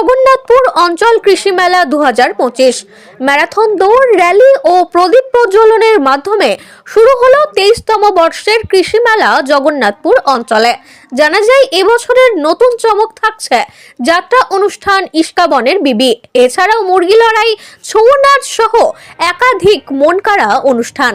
জগন্নাথপুর অঞ্চল কৃষি মেলা দু হাজার পঁচিশ। ম্যারাথন, দৌড়, র্যালি ও প্রদীপ প্রজ্বলনের মাধ্যমে শুরু হলো তেইশতম বর্ষের কৃষি মেলা জগন্নাথপুর অঞ্চলে। জানা যায়, এবছরের নতুন চমক থাকছে যাত্রা অনুষ্ঠান ইস্কাবনের বিবি। এছাড়াও মুরগি লড়াই ছৌ নাচ সহ একাধিক মনকাড়া অনুষ্ঠান।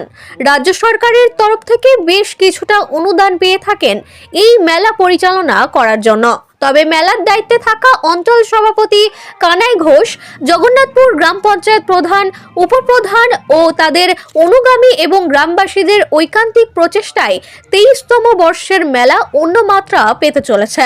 রাজ্য সরকারের তরফ থেকে বেশ কিছুটা অনুদান পেয়ে থাকেন এই মেলা পরিচালনা করার জন্য। তবে মেলার দায়িত্বে থাকা অঞ্চল সভাপতি কানাই ঘোষ, জগন্নাথপুর গ্রাম পঞ্চায়েত প্রধান, উপপ্রধান ও তাদের অনুগামী এবং গ্রামবাসীদের ঐকান্তিক প্রচেষ্টায় তেইশতম বর্ষের মেলা অন্য মাত্রা পেতে চলেছে।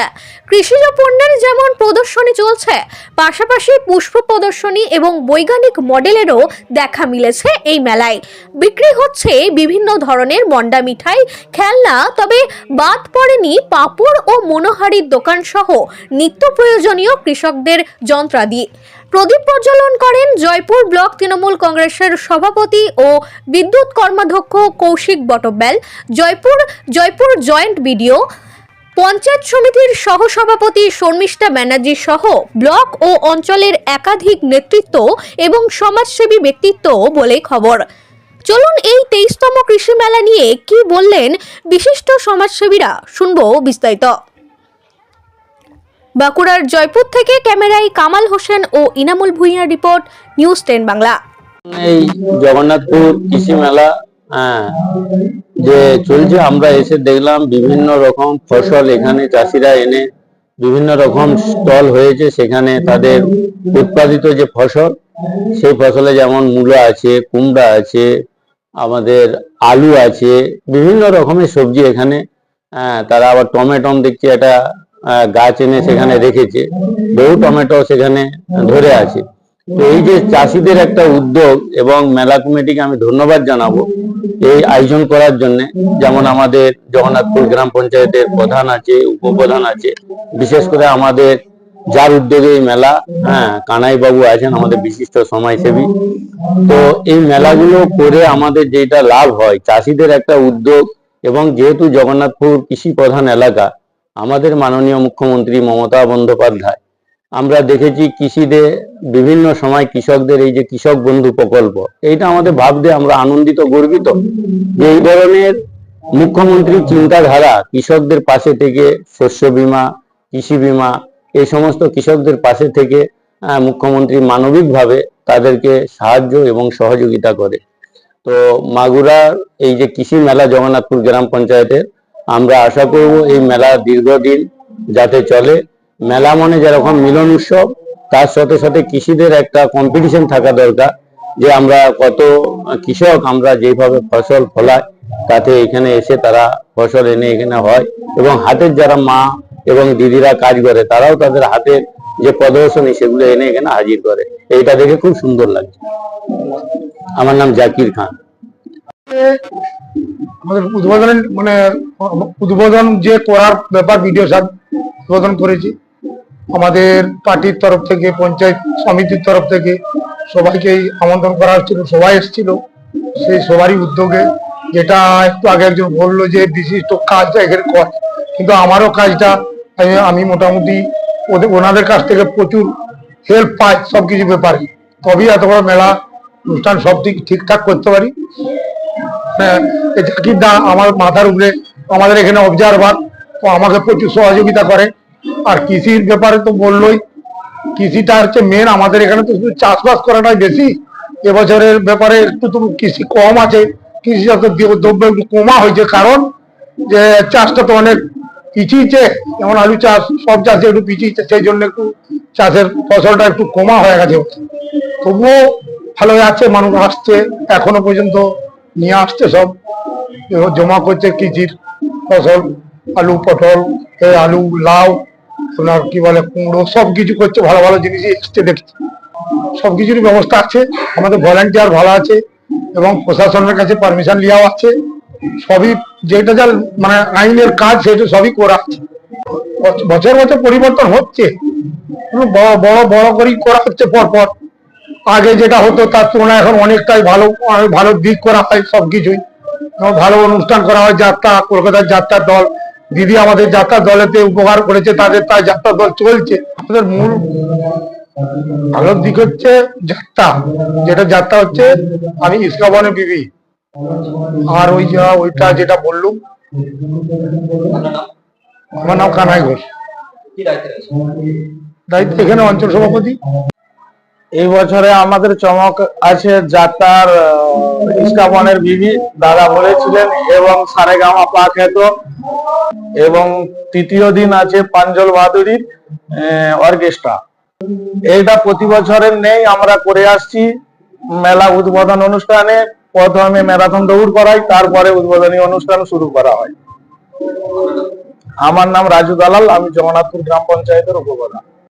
কৃষিজ পণ্যের যেমন প্রদর্শনী চলছে, পাশাপাশি পুষ্প প্রদর্শনী এবং বৈজ্ঞানিক মডেলেরও দেখা মিলেছে এই মেলায়। বিক্রি হচ্ছে বিভিন্ন ধরনের মন্ডা মিঠাই, খেলনা, তবে বাদ পড়েনি পাঁপড় ও মনোহারির দোকান সহ নিত্য প্রয়োজনীয় কৃষকদের যন্ত্রাদি। প্রদীপ প্রজ্বলন করেন জয়পুর ব্লক তৃণমূল কংগ্রেসের সভাপতি ও বিদ্যুৎ কর্মাধ্যক্ষ কৌশিক বটব্যাল, জয়পুর জয়পুর জয়েন্ট বিডিও, পঞ্চায়েত সমিতির সহসভাপতি শর্মিষ্ঠা ব্যানার্জি সহ ব্লক ও অঞ্চলের একাধিক নেতৃত্ব এবং সমাজসেবী ব্যক্তিত্ব বলে খবর। চলুন এই তেইশতম কৃষি মেলা নিয়ে কি বললেন বিশিষ্ট সমাজসেবীরা, শুনব বিস্তারিত। বাঁকুড়ার জয়পুর থেকে ক্যামেরায় কামাল হোসেন ও ইনামুল ভুঁইয়ার রিপোর্ট, নিউজ টেন বাংলা। এই জগন্নাথপুর কৃষি মেলা হ্যাঁ যে চলছে, আমরা এসে দেখলাম বিভিন্ন রকম ফসল এখানে চাষিরা এনে বিভিন্ন রকম স্টল হয়েছে, সেখানে তাদের উৎপাদিত যে ফসল, সেই ফসলে যেমন মূলো আছে, কুমড়া আছে, আমাদের আলু আছে, বিভিন্ন রকমের সবজি এখানে হ্যাঁ তারা আবার টমেটো দেখছি, একটা গাছ এনে সেখানে রেখেছে। বহু টমেটো সেখানে ধরে আছে। তো এই যে চাষিদের একটা উদ্যোগ এবং মেলা কমিটিকে আমি ধন্যবাদ জানাব এই আয়োজন করার জন্য। যেমন আমাদের জগন্নাথপুর গ্রাম পঞ্চায়েতের প্রধান আছে, উপপ্রধান আছে। বিশেষ করে আমাদের যার উদ্যোগে এই মেলা হ্যাঁ কানাই বাবু আছেন আমাদের বিশিষ্ট সমাজসেবী। তো এই মেলাগুলো করে আমাদের যেটা লাভ হয়, চাষিদের একটা উদ্যোগ এবং যেহেতু জগন্নাথপুর কৃষি প্রধান এলাকা আমাদের মাননীয় মুখ্যমন্ত্রী মমতা বন্দ্যোপাধ্যায়। আমরা দেখেছি কৃষিতে বিভিন্ন সময় কৃষকদের এই যে কৃষক বন্ধু প্রকল্প, এইটা আমাদের ভাবতে আমরা আনন্দিত, গর্বিত। যে এই ধরনের মুখ্যমন্ত্রীর চিন্তাধারা কৃষকদের পাশে থেকে, শস্য বীমা, কৃষি বীমা, এই সমস্ত কৃষকদের পাশে থেকে মুখ্যমন্ত্রী মানবিকভাবে তাদেরকে সাহায্য এবং সহযোগিতা করে। তো মাগুরার এই যে কৃষি মেলা জগন্নাথপুর গ্রাম পঞ্চায়েতের আমরা আশা করব এই মেলা দীর্ঘদিন যাতে চলে। মেলা মানে যেরকম মিলন উৎসব, তার সাথে সাথে কৃষিদের একটা কম্পিটিশন থাকা দরকার যে আমরা কত কৃষক আমরা যেভাবে ফসল ফলাই তাতে এখানে এসে তারা ফসল এনে এখানে হয় এবং হাতের যারা মা এবং দিদিরা কাজ করে, তারাও তাদের হাতের যে প্রদর্শনী সেগুলো এনে এখানে হাজির করে। এইটা দেখে খুব সুন্দর লাগছে। আমার নাম জাকির খান। আমাদের উদ্বোধন মানে উদ্বোধন যে করার ব্যাপার বিডিও সাহেব উদ্বোধন করেছি, আমাদের পার্টির তরফ থেকে, পঞ্চায়েত সমিতির তরফ থেকে সবাইকেই আমন্ত্রণ করা হচ্ছিল, সবাই এসেছিল। সেই সবারই উদ্যোগে, যেটা একটু আগে একজন বলল যে বিশিষ্ট কাজ এখানে কর কিন্তু আমারও কাজটা, আমি- মোটামুটি ওদের ওনাদের কাছ থেকে প্রচুর হেল্প পাই, সবকিছু ব্যাপারে। তবেই এত বড় মেলা, অনুষ্ঠান সব ঠিক, ঠিকঠাক করতে পারি। জাকির দা আমার মাথার উপরে, আমাদের এখানে অবজারভার ও আমাকে প্রচুর সহযোগিতা করে। আর কৃষির ব্যাপারে তো বললোই, কৃষিটা হচ্ছে মেন আমাদের এখানে তো শুধু চাষবাস করাটাই বেশি। এবছরের ব্যাপারে একটু তো কৃষি কম আছে, কৃষিজাত দ্রব্য একটু কমা হয়েছে। কারণ যে চাষটা তো অনেক পিছিয়েছে, যেমন আলু চাষ, সব চাষে একটু পিছিয়েছে, সেই জন্য একটু চাষের ফসলটা একটু কমা হয়ে গেছে। তবুও ভালো আছে, মানুষ আসছে, এখনও পর্যন্ত নিয়ে আসছে সব। জমা করছে কৃষির ফসল, আলু, পটল আলু, লাউ আপনার কি বলে, কুমড়ো, সব কিছু করছে, ভালো ভালো জিনিসই এসছে দেখছি। সব কিছুরই ব্যবস্থা আছে, আমাদের ভলেন্টিয়ার ভালো আছে, এবং প্রশাসনের কাছে পারমিশন নেওয়া আছে। সবই যেটা যা মানে আইনের কাজ, সেটা সবই করা আছে। বছর বছর পরিবর্তন হচ্ছে বড় বড় বড় করেই করা হচ্ছে পর পর আগে যেটা হতো তার তুলনায় এখন অনেকটাই ভালো ভালো দিক করা হয় সবকিছুই এবং ভালো অনুষ্ঠান করা হয় যাত্রা কলকাতার যাত্রার দল। দিদি আমাদের যাত্রা দলেতে উপকার করেছে তাদের তার যাত্রা দল চলছে। আমাদের মূল ভালো দিক হচ্ছে যাত্রা। যেটা যাত্রা হচ্ছে আমি ইসলামনে বিবি। আর ওই যা ওইটা যেটা বললুম আমার নাম কানাই ঘোষ। দায়িত্ব এখানে অঞ্চল সভাপতি। এই বছরে আমাদের চমক আছে যাত্রার ইস্কাবনের বিবি দাদা বলেছিলেন, এবং সারেগামা পা খেত এবং তৃতীয় দিন আছে পাঞ্জল বাহাদুরির অর্কেস্ট্রা। এইটা প্রতি বছরের নেই, আমরা করে আসছি মেলা উদ্বোধন অনুষ্ঠানে। প্রথমে ম্যারাথন দৌড় করাই, তারপরে উদ্বোধনী অনুষ্ঠান শুরু করা হয়। আমার নাম রাজু দালাল, আমি জগন্নাথপুর গ্রাম পঞ্চায়েতের উপপ্রধান।